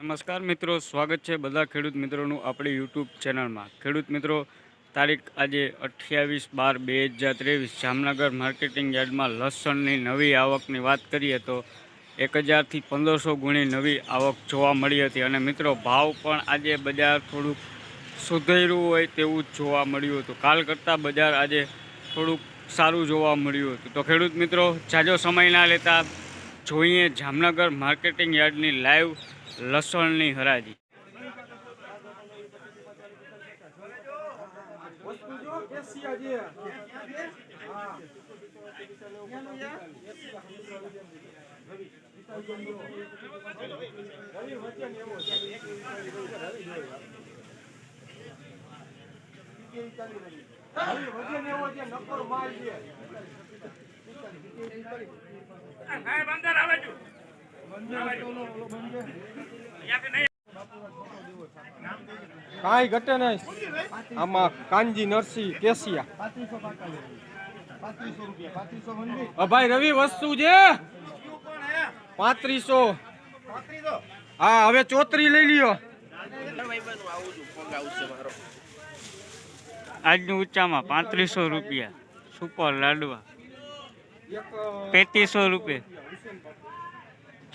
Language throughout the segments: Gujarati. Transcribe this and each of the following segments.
નમસ્કાર મિત્રો, સ્વાગત છે બધા ખેડૂત મિત્રોનું આપણી યુટ્યુબ ચેનલમાં. ખેડૂત મિત્રો, તારીખ આજે અઠ્યાવીસ બાર બે હજાર ત્રેવીસ, જામનગર માર્કેટિંગ યાર્ડમાં લસણની નવી આવકની વાત કરીએ તો એક હજારથી પંદરસો ગુણી નવી આવક જોવા મળી હતી અને મિત્રો, ભાવ પણ આજે બજાર થોડુંક સુધર્યું હોય તેવું જ જોવા મળ્યું હતું. કાલ કરતાં બજાર આજે થોડુંક સારું જોવા મળ્યું હતું. તો ખેડૂત મિત્રો, જાજો સમય ના લેતા જોઈએ જામનગર માર્કેટિંગ યાર્ડની લાઈવ લસણની હરાજી. જો કેસિયા છે હા રવિ વચ્ચે કાંઈ ઘટે નહીં. આમાં કાનજી નરસિંહ કેસિયા ભાઈ રવિ વસ્તુ છે? પાંત્રીસો. હા હવે ચોતરી લઈ લ્યો. આજની ઊંચામાં પાંત્રીસો રૂપિયા. સુપર લાડવા. પેતીસો રૂપિયા.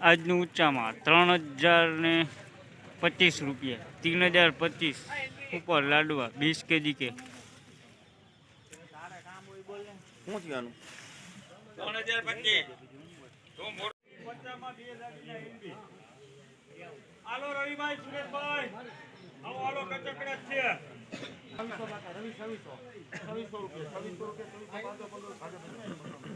આજનું ઊંચામાં ત્રણ હજાર ને પચીસ રૂપિયા ત્રણ હજાર પચીસ ઉપર લાડવા બીસ કેજી કે. હાલો રવિભાઈ છવ્વીસો રૂપિયા છવ્વીસો રૂપિયા છવ્વીસો રૂપિયા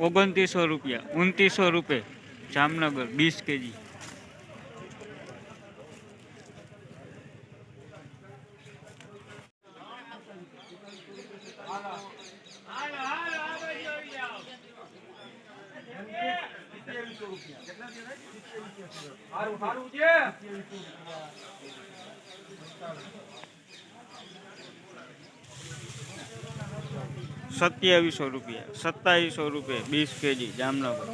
ઓગણત્રીસો રૂપિયા ઉનત્રીસો રૂપિયા જામનગર बीस કેજી હારું હારું છે सत्यावीस सौ रुपया सत्ताईस सौ रुपये बीस के जी जामनगर।